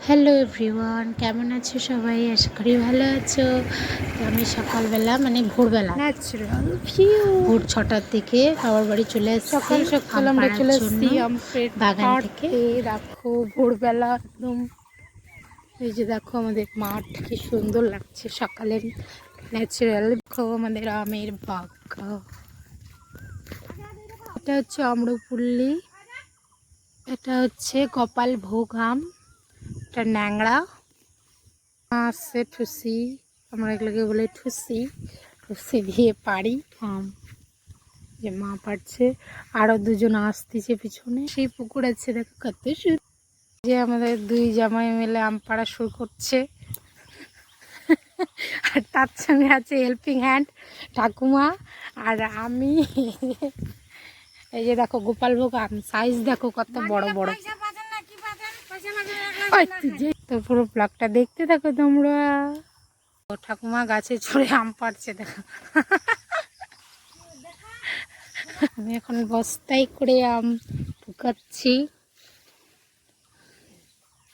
Hello everyone কেমন আছো সবাই? আশা করি ভালো আছো। তো আমি সকালবেলা মানে ভোরবেলা ন্যাচারাল ভিউ ভোর ছটার দিকে বাবার বাড়ি চলে এসেছি। সকাল সকাল আমরা চলে এসেছি জন্য। বাগান থেকে। থেকে দেখো ভোরবেলা একদম। এই যে দেখো আমাদের মাঠ কি সুন্দর লাগছে সকালে ন্যাচারাল দেখো আমাদের আমের বাগান এটা হচ্ছে আম্রপুল্লি এটা হচ্ছে কপাল ভোগ আম। এটা ন্যাংড়া আছে ঠুসি আমরা এগুলোকে বলে ঠুসি ঠুসি দিয়ে পারি আম যে মা পারছে আরও দুজন আসতেছে পিছনে। সেই পুকুর আছে দেখো কত যে আমাদের দুই জামাই মিলে আম পাড়া শুরু করছে। আর তার সঙ্গে আছে হেল্পিং হ্যান্ড ঠাকুমা আর আমি। এই যে দেখো গোপালভোগ আম সাইজ দেখো কত বড় বড়। পুরো ব্লগটা দেখতে থাকো তোমরা। ও ঠাকুমা গাছে চড়ে আম পাড়ছে, দেখো। আমি এখন বস্তায় করে আম ঢুকাচ্ছি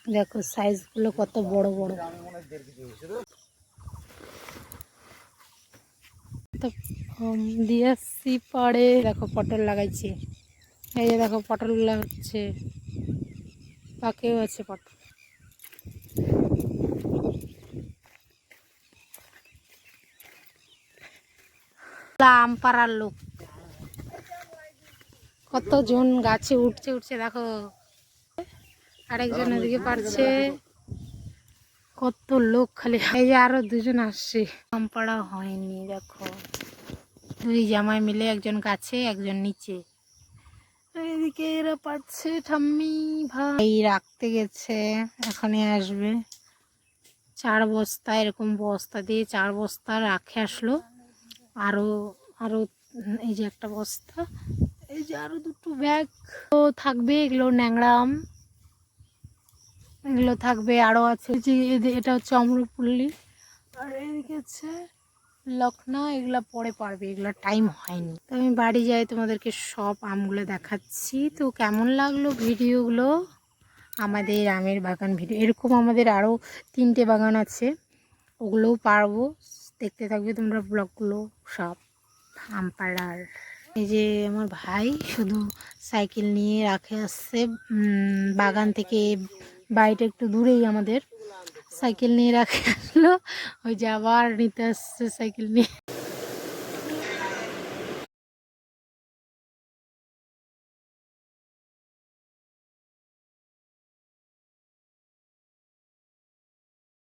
দেখো সাইজগুলো কত বড় বড়। তো পরে। দেখো পটল লাগাইছে। এই দেখো পটল লাগাচ্ছে। পাকেও আছে পটল। আম পাড়ার লোক। কতজন গাছে উঠছে উঠছে, দেখো। আরেকজন ওদিকে পারছে। কত লোক খালি। এই যে আরও দুজন আসছে। আম পাড়া হয়নি, দেখো। দুই জামাই মিলে একজন গাছে, একজন নিচে। এদিকে এরা পাচ্ছে ঠাম্মি, ভাই। রাখতে গেছে, এখনই আসবে। চার বস্তা, এরকম বস্তা দিয়ে চার বস্তা রাখে আসলো। আরও আরও এই যে একটা বস্তা, এই যে আরও দুটো ব্যাগ থাকবে এগুলো ন্যাংরা আম। এগুলো থাকবে আরও আছে। যে এটা হচ্ছে অমরপুল্লি। আর এদিকে হচ্ছে লখনা এগুলো পরে পারবে, এগুলো টাইম হয়নি। তো আমি বাড়ি যাই, তোমাদেরকে সব আমগুলো দেখাচ্ছি। তো কেমন লাগল ভিডিওগুলো? আমাদের আমের বাগান ভিডিও, এরকম আমাদের আরও তিনটে বাগান আছে, ওগুলোও পারব। দেখতে থাকবে তোমরা ব্লগগুলো সব, আমপাড়ার। এই যে আমার ভাই শুধু সাইকেল নিয়ে রাখে আসছে বাগান থেকে বাড়িটা একটু দূরেই আমাদের। সাইকেল নিয়ে রাখে আসলো, ওই যে আবার নিতে আসছে সাইকেল নিয়ে।